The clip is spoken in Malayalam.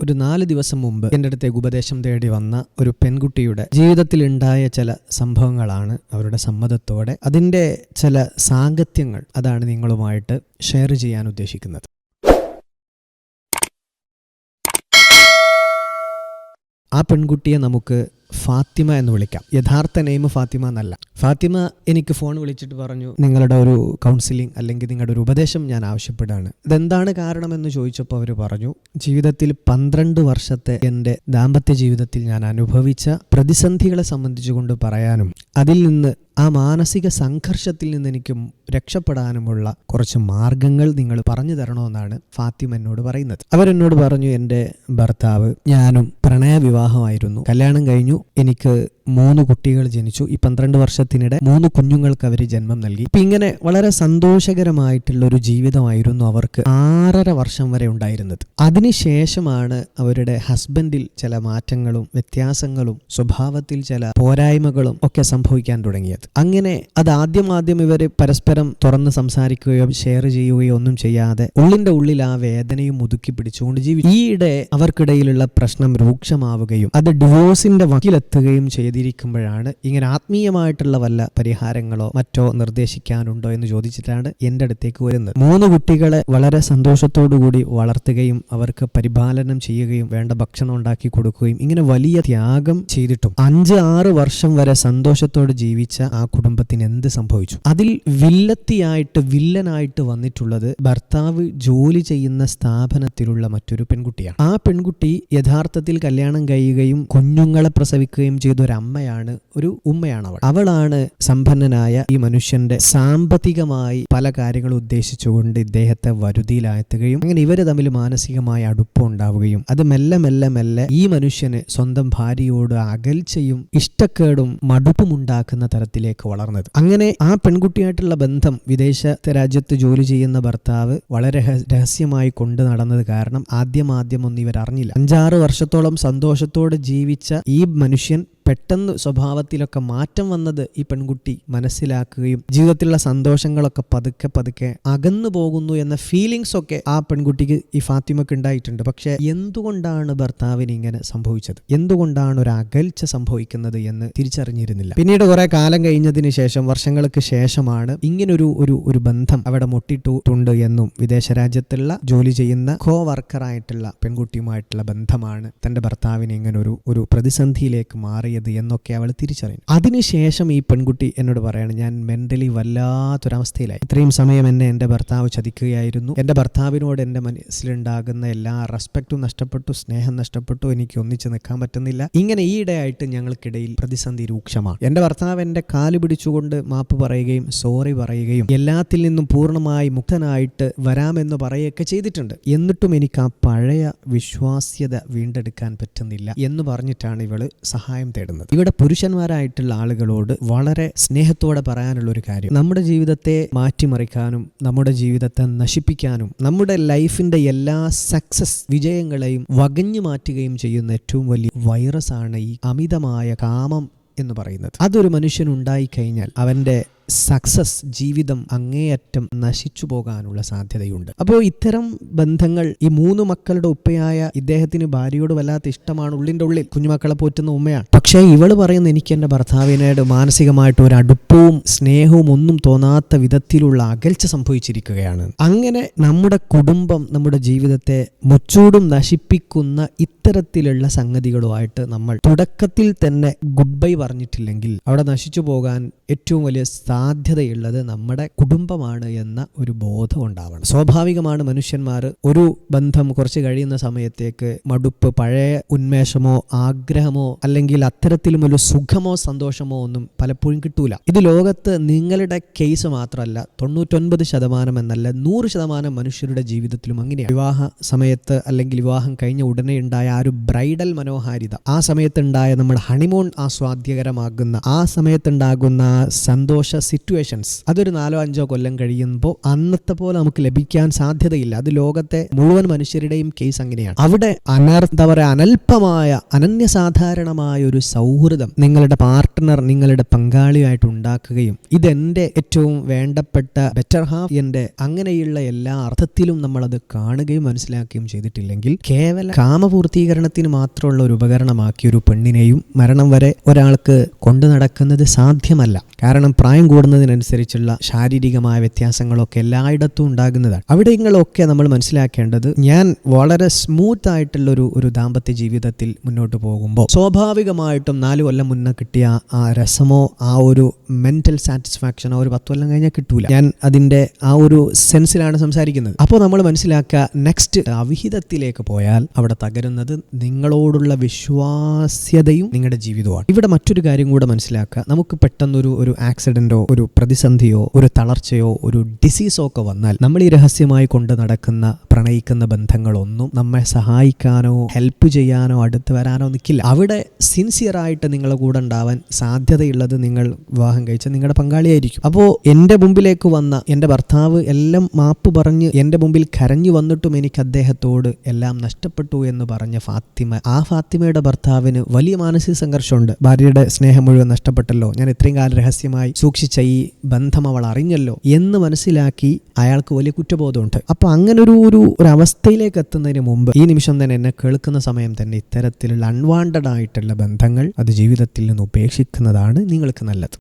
ഒരു നാല് ദിവസം മുമ്പ് എന്റെ അടുത്തേക്ക് ഉപദേശം തേടി വന്ന ഒരു പെൺകുട്ടിയുടെ ജീവിതത്തിൽ ഉണ്ടായ ചില സംഭവങ്ങളാണ് അവരുടെ സമ്മതത്തോടെ അതിന്റെ ചില സാങ്കത്യങ്ങൾ അതാണ് നിങ്ങളുമായിട്ട് ഷെയർ ചെയ്യാൻ ഉദ്ദേശിക്കുന്നത്. ആ പെൺകുട്ടിയെ നമുക്ക് ഫാത്തിമ എന്ന് വിളിക്കാം. യഥാർത്ഥ നെയിം ഫാത്തിമ എന്നല്ല. ഫാത്തിമ എനിക്ക് ഫോൺ വിളിച്ചിട്ട് പറഞ്ഞു നിങ്ങളുടെ ഒരു കൗൺസിലിംഗ് അല്ലെങ്കിൽ നിങ്ങളുടെ ഒരു ഉപദേശം ഞാൻ ആവശ്യപ്പെടുകയാണ്. ഇതെന്താണ് കാരണമെന്ന് ചോദിച്ചപ്പോൾ അവർ പറഞ്ഞു ജീവിതത്തിൽ പന്ത്രണ്ട് വർഷത്തെ എന്റെ ദാമ്പത്യ ജീവിതത്തിൽ ഞാൻ അനുഭവിച്ച പ്രതിസന്ധികളെ സംബന്ധിച്ചുകൊണ്ട് പറയാനും അതിൽ നിന്ന് ആ മാനസിക സംഘർഷത്തിൽ നിന്ന് എനിക്ക് രക്ഷപ്പെടാനുമുള്ള കുറച്ച് മാർഗങ്ങൾ നിങ്ങൾ പറഞ്ഞു തരണമെന്നാണ് ഫാത്തിമ എന്നോട് പറയുന്നത്. അവരെന്നോട് പറഞ്ഞു എന്റെ ഭർത്താവ് ഞാനും പ്രണയവിവാഹമായിരുന്നു. കല്യാണം കഴിഞ്ഞു. എനിക്ക് മൂന്ന് കുട്ടികൾ ജനിച്ചു. ഈ പന്ത്രണ്ട് വർഷത്തിനിടെ മൂന്ന് കുഞ്ഞുങ്ങൾക്ക് അവർ ജന്മം നൽകി. ഇപ്പൊ ഇങ്ങനെ വളരെ സന്തോഷകരമായിട്ടുള്ള ഒരു ജീവിതമായിരുന്നു അവർക്ക് ആറര വർഷം വരെ ഉണ്ടായിരുന്നത്. അതിനുശേഷമാണ് അവരുടെ ഹസ്ബൻഡിൽ ചില മാറ്റങ്ങളും വ്യത്യാസങ്ങളും സ്വഭാവത്തിൽ ചില പോരായ്മകളും ഒക്കെ സംഭവിക്കാൻ തുടങ്ങിയത്. അങ്ങനെ അത് ആദ്യം ആദ്യം ഇവർ പരസ്പരം തുറന്ന് സംസാരിക്കുകയോ ഷെയർ ചെയ്യുകയോ ഒന്നും ചെയ്യാതെ ഉള്ളിന്റെ ഉള്ളിൽ ആ വേദനയും മുതുക്കി പിടിച്ചുകൊണ്ട് ജീവിച്ചു. ഈയിടെ അവർക്കിടയിലുള്ള പ്രശ്നം രൂക്ഷമാവുകയും അത് ഡിവോഴ്സിന്റെ വക്കിലെത്തുകയും ചെയ്തിരിക്കുമ്പോഴാണ് ഇങ്ങനെ ആത്മീയമായിട്ടുള്ള വല്ല പരിഹാരങ്ങളോ മറ്റോ നിർദ്ദേശിക്കാനുണ്ടോ എന്ന് ചോദിച്ചിട്ടാണ് എന്റെ അടുത്തേക്ക് വരുന്നത്. മൂന്ന് കുട്ടികളെ വളരെ സന്തോഷത്തോടുകൂടി വളർത്തുകയും അവർക്ക് പരിപാലനം ചെയ്യുകയും വേണ്ട ഭക്ഷണം ഉണ്ടാക്കി കൊടുക്കുകയും ഇങ്ങനെ വലിയ ത്യാഗം ചെയ്തിട്ടും അഞ്ച് ആറ് വർഷം വരെ സന്തോഷത്തോടെ ജീവിച്ച ആ കുടുംബത്തിന് എന്ത് സംഭവിച്ചു? അതിൽ വില്ലത്തിയായിട്ട് വില്ലനായിട്ട് വന്നിട്ടുള്ളത് ഭർത്താവ് ജോലി ചെയ്യുന്ന സ്ഥാപനത്തിലുള്ള മറ്റൊരു പെൺകുട്ടിയാണ്. ആ പെൺകുട്ടി യഥാർത്ഥത്തിൽ കല്യാണം കഴിയുകയും കുഞ്ഞുങ്ങളെ പ്രസവിക്കുകയും ചെയ്ത ഒരു അമ്മയാണ് ഒരു ഉമ്മയാണ് അവൾ. അവളാണ് സമ്പന്നനായ ഈ മനുഷ്യന്റെ സാമ്പത്തികമായി പല കാര്യങ്ങളും ഉദ്ദേശിച്ചുകൊണ്ട് ഇദ്ദേഹത്തെ വരുതിയിലാഴ്ത്തുകയും അങ്ങനെ ഇവർ തമ്മിൽ മാനസികമായ അടുപ്പം ഉണ്ടാവുകയും അത് മെല്ലെ മെല്ലെ മെല്ലെ ഈ മനുഷ്യന് സ്വന്തം ഭാര്യയോട് അകൽച്ചയും ഇഷ്ടക്കേടും മടുപ്പും ഉണ്ടാക്കുന്ന തരത്തിലേക്ക് വളർന്നത്. അങ്ങനെ ആ പെൺകുട്ടിയായിട്ടുള്ള ബന്ധം വിദേശ രാജ്യത്ത് ജോലി ചെയ്യുന്ന ഭർത്താവ് വളരെ രഹസ്യമായി കൊണ്ടു നടന്നത് കാരണം ആദ്യം ആദ്യം ഒന്നും ഇവർ അറിഞ്ഞില്ല അഞ്ചാറ് വർഷത്തോളം സന്തോഷത്തോടെ ജീവിച്ച ഈ മനുഷ്യൻ പെട്ടെന്ന് സ്വഭാവത്തിലൊക്കെ മാറ്റം വന്നത് ഈ പെൺകുട്ടി മനസ്സിലാക്കുകയും ജീവിതത്തിലുള്ള സന്തോഷങ്ങളൊക്കെ പതുക്കെ പതുക്കെ അകന്നു പോകുന്നു എന്ന ഫീലിങ്സ് ഒക്കെ ആ പെൺകുട്ടിക്ക് ഈ ഫാത്തിമക്ക് ഉണ്ടായിട്ടുണ്ട്. പക്ഷെ എന്തുകൊണ്ടാണ് ഭർത്താവിന് ഇങ്ങനെ സംഭവിച്ചത്? എന്തുകൊണ്ടാണ് ഒരു അകൽച്ച സംഭവിക്കുന്നത് എന്ന് തിരിച്ചറിഞ്ഞിരുന്നില്ല. പിന്നീട് കുറെ കാലം കഴിഞ്ഞതിന് ശേഷം വർഷങ്ങൾക്ക് ശേഷമാണ് ഇങ്ങനൊരു ഒരു ഒരു ബന്ധം അവിടെ മുട്ടിട്ടുണ്ട് എന്നും വിദേശ രാജ്യത്തുള്ള ജോലി ചെയ്യുന്ന കോ വർക്കറായിട്ടുള്ള പെൺകുട്ടിയുമായിട്ടുള്ള ബന്ധമാണ് തന്റെ ഭർത്താവിനെ ഇങ്ങനെ ഒരു ഒരു പ്രതിസന്ധിയിലേക്ക് മാറിയത് എന്നൊക്കെ അവൾ തിരിച്ചറിഞ്ഞു. അതിനുശേഷം ഈ പെൺകുട്ടി എന്നോട് പറയാണ് ഞാൻ മെന്റലി വല്ലാത്തൊരവസ്ഥയിലായി. ഇത്രയും സമയം എന്നെ എന്റെ ഭർത്താവ് ചതിക്കുകയായിരുന്നു. എന്റെ ഭർത്താവിനോട് എന്റെ മനസ്സിലുണ്ടാകുന്ന എല്ലാ റെസ്പെക്റ്റും നഷ്ടപ്പെട്ടു സ്നേഹം നഷ്ടപ്പെട്ടു. എനിക്ക് ഒന്നിച്ച് നിൽക്കാൻ പറ്റുന്നില്ല. ഇങ്ങനെ ഈയിടെയായിട്ട് ഞങ്ങൾക്കിടയിൽ പ്രതിസന്ധി രൂക്ഷമാണ്. എന്റെ ഭർത്താവ് എന്റെ കാൽ പിടിച്ചുകൊണ്ട് മാപ്പ് പറയുകയും സോറി പറയുകയും എല്ലാത്തിൽ നിന്നും പൂർണമായി മുക്തനായിട്ട് വരാമെന്ന് പറയുകയൊക്കെ ചെയ്തിട്ടുണ്ട്. എന്നിട്ടും എനിക്ക് ആ പഴയ വിശ്വാസ്യത വീണ്ടെടുക്കാൻ പറ്റുന്നില്ല എന്ന് പറഞ്ഞിട്ടാണ് ഇവൾ സഹായം തേടുന്നത്. ഇവിടെ പുരുഷന്മാരായിട്ടുള്ള ആളുകളോട് വളരെ സ്നേഹത്തോടെ പറയാനുള്ള ഒരു കാര്യം. നമ്മുടെ ജീവിതത്തെ മാറ്റിമറിക്കാനും നമ്മുടെ ജീവിതത്തെ നശിപ്പിക്കാനും നമ്മുടെ ലൈഫിന്റെ എല്ലാ സക്സസ് വിജയങ്ങളെയും വകഞ്ഞു മാറ്റുകയും ചെയ്യുന്ന ഏറ്റവും വലിയ വൈറസ് ആണ് ഈ അമിതമായ കാമം എന്ന് പറയുന്നത്. അതൊരു മനുഷ്യൻ ഉണ്ടായിക്കഴിഞ്ഞാൽ അവന്റെ സക്സസ് ജീവിതം അങ്ങേയറ്റം നശിച്ചു പോകാനുള്ള സാധ്യതയുണ്ട്. അപ്പോൾ ഇത്തരം ബന്ധങ്ങൾ ഈ മൂന്ന് മക്കളുടെ ഉപ്പയായ ഇദ്ദേഹത്തിന് ഭാര്യയോട് വല്ലാത്ത ഇഷ്ടമാണ്. ഉള്ളിന്റെ ഉള്ളിൽ കുഞ്ഞുമക്കളെ പോറ്റുന്ന ഉമ്മയാണ്. പക്ഷേ ഇവൾ പറയുന്ന എനിക്ക് എന്റെ ഭർത്താവിനോട് മാനസികമായിട്ട് ഒരു അടുപ്പവും സ്നേഹവും ഒന്നും തോന്നാത്ത വിധത്തിലുള്ള അകൽച്ച സംഭവിച്ചിരിക്കുകയാണ്. അങ്ങനെ നമ്മുടെ കുടുംബം നമ്മുടെ ജീവിതത്തെ മുച്ചൂടും നശിപ്പിക്കുന്ന ഇത്തരത്തിലുള്ള സംഗതികളുമായിട്ട് നമ്മൾ തുടക്കത്തിൽ തന്നെ ഗുഡ് ബൈ പറഞ്ഞിട്ടില്ലെങ്കിൽ അവിടെ നശിച്ചു പോകാൻ ഏറ്റവും വലിയ സാധ്യതയുള്ളത് നമ്മുടെ കുടുംബമാണ് എന്ന ഒരു ബോധം ഉണ്ടാവണം. സ്വാഭാവികമാണ് മനുഷ്യന്മാർ ഒരു ബന്ധം കുറച്ച് കഴിയുന്ന സമയത്തേക്ക് മടുപ്പ് പഴയ ഉന്മേഷമോ ആഗ്രഹമോ അല്ലെങ്കിൽ അത്തരത്തിലും ഒരു സുഖമോ സന്തോഷമോ ഒന്നും പലപ്പോഴും കിട്ടൂല. ഇത് ലോകത്ത് നിങ്ങളുടെ കേസ് മാത്രമല്ല തൊണ്ണൂറ്റൊൻപത് ശതമാനം എന്നല്ല നൂറ് ശതമാനം മനുഷ്യരുടെ ജീവിതത്തിലും അങ്ങനെയാണ്. വിവാഹ സമയത്ത് അല്ലെങ്കിൽ വിവാഹം കഴിഞ്ഞ ഉടനെ ഉണ്ടായ ആ ഒരു ബ്രൈഡൽ മനോഹാരിത ആ സമയത്തുണ്ടായ നമ്മുടെ ഹണിമൂൺ ആസ്വാദ്യകരമാകുന്ന ആ സമയത്തുണ്ടാകുന്ന സന്തോഷ സിറ്റുവേഷൻസ് അതൊരു നാലോ അഞ്ചോ കൊല്ലം കഴിയുമ്പോൾ അന്നത്തെ പോലെ നമുക്ക് ലഭിക്കാൻ സാധ്യതയില്ല. അത് ലോകത്തെ മുഴുവൻ മനുഷ്യരുടെയും കേസ് അങ്ങനെയാണ്. അവിടെ അനർ എന്താ പറയുക അനൽപമായ അനന്യസാധാരണമായ ഒരു സൗഹൃദം നിങ്ങളുടെ പാർട്ട്ണർ നിങ്ങളുടെ പങ്കാളിയായിട്ട് ഉണ്ടാക്കുകയും ഇതെന്റെ ഏറ്റവും വേണ്ടപ്പെട്ട ബെറ്റർ ഹാഫ് എന്റെ അങ്ങനെയുള്ള എല്ലാ അർത്ഥത്തിലും നമ്മൾ അത് കാണുകയും മനസ്സിലാക്കുകയും ചെയ്തിട്ടില്ലെങ്കിൽ കേവല കാമപൂർത്തീകരണത്തിന് മാത്രമുള്ള ഒരു ഉപകരണമാക്കി ഒരു പെണ്ണിനെയും മരണം വരെ ഒരാൾക്ക് കൊണ്ടു നടക്കുന്നത് സാധ്യമല്ല. കാരണം പ്രായം കൂടുന്നതിനനുസരിച്ചുള്ള ശാരീരികമായ വ്യത്യാസങ്ങളൊക്കെ എല്ലായിടത്തും ഉണ്ടാകുന്നതാണ്. അവിടെയങ്ങളൊക്കെ നമ്മൾ മനസ്സിലാക്കേണ്ടത് ഞാൻ വളരെ സ്മൂത്ത് ആയിട്ടുള്ള ഒരു ഒരു ദാമ്പത്യ ജീവിതത്തിൽ മുന്നോട്ട് പോകുമ്പോൾ സ്വാഭാവികമായിട്ടും നാല് കൊല്ലം മുന്നേ കിട്ടിയ ആ രസമോ ആ ഒരു മെന്റൽ സാറ്റിസ്ഫാക്ഷനോ ഒരു പത്ത് കൊല്ലം കഴിഞ്ഞാൽ കിട്ടൂല. ഞാൻ അതിന്റെ ആ ഒരു സെൻസിലാണ് സംസാരിക്കുന്നത്. അപ്പോൾ നമ്മൾ മനസ്സിലാക്കുക നെക്സ്റ്റ് അവിഹിതത്തിലേക്ക് പോയാൽ അവിടെ തകരുന്നത് നിങ്ങളോടുള്ള വിശ്വാസ്യതയും നിങ്ങളുടെ ജീവിതമാണ് ഇവിടെ മറ്റൊരു കാര്യം കൂടെ മനസ്സിലാക്കുക. നമുക്ക് പെട്ടെന്നൊരു ഒരു ആക്സിഡന്റോ ഒരു പ്രതിസന്ധിയോ ഒരു തളർച്ചയോ ഒരു ഡിസീസോ ഒക്കെ വന്നാൽ നമ്മൾ ഈ രഹസ്യമായി കൊണ്ട് നടക്കുന്ന പ്രണയിക്കുന്ന ബന്ധങ്ങളൊന്നും നമ്മെ സഹായിക്കാനോ ഹെൽപ്പ് ചെയ്യാനോ അടുത്ത് വരാനോ നിൽക്കില്ല അവിടെ സിൻസിയറായിട്ട് നിങ്ങളെ കൂടെ ഉണ്ടാവാൻ സാധ്യതയുള്ളത് നിങ്ങൾ വിവാഹം കഴിച്ച നിങ്ങളുടെ പങ്കാളിയായിരിക്കും. അപ്പോൾ എന്റെ മുമ്പിലേക്ക് വന്ന എന്റെ ഭർത്താവ് എല്ലാം മാപ്പ് പറഞ്ഞ് എന്റെ മുമ്പിൽ കരഞ്ഞു വന്നിട്ടും എനിക്ക് അദ്ദേഹത്തോട് എല്ലാം നഷ്ടപ്പെട്ടു എന്ന് പറഞ്ഞ ഫാത്തിമ ആ ഫാത്തിമയുടെ ഭർത്താവിന് വലിയ മാനസിക സംഘർഷമുണ്ട്. ഭാര്യയുടെ സ്നേഹം മുഴുവൻ നഷ്ടപ്പെട്ടല്ലോ. ഞാൻ ഇത്രയും കാലം രഹസ്യമായി സൂക്ഷിച്ച ഈ ബന്ധം അവൾ അറിഞ്ഞല്ലോ എന്ന് മനസ്സിലാക്കി അയാൾക്ക് വലിയ കുറ്റബോധമുണ്ട്. അപ്പോൾ അങ്ങനെ ഒരു ഒരു ഒരു അവസ്ഥയിലേക്ക് എത്തുന്നതിന് മുമ്പ് ഈ നിമിഷം തന്നെ എന്നെ കേൾക്കുന്ന സമയം തന്നെ ഇത്തരത്തിലുള്ള അൺവാണ്ടഡ് ആയിട്ടുള്ള ബന്ധങ്ങൾ അത് ജീവിതത്തിൽ നിന്ന് ഉപേക്ഷിക്കുന്നതാണ് നിങ്ങൾക്ക് നല്ലത്.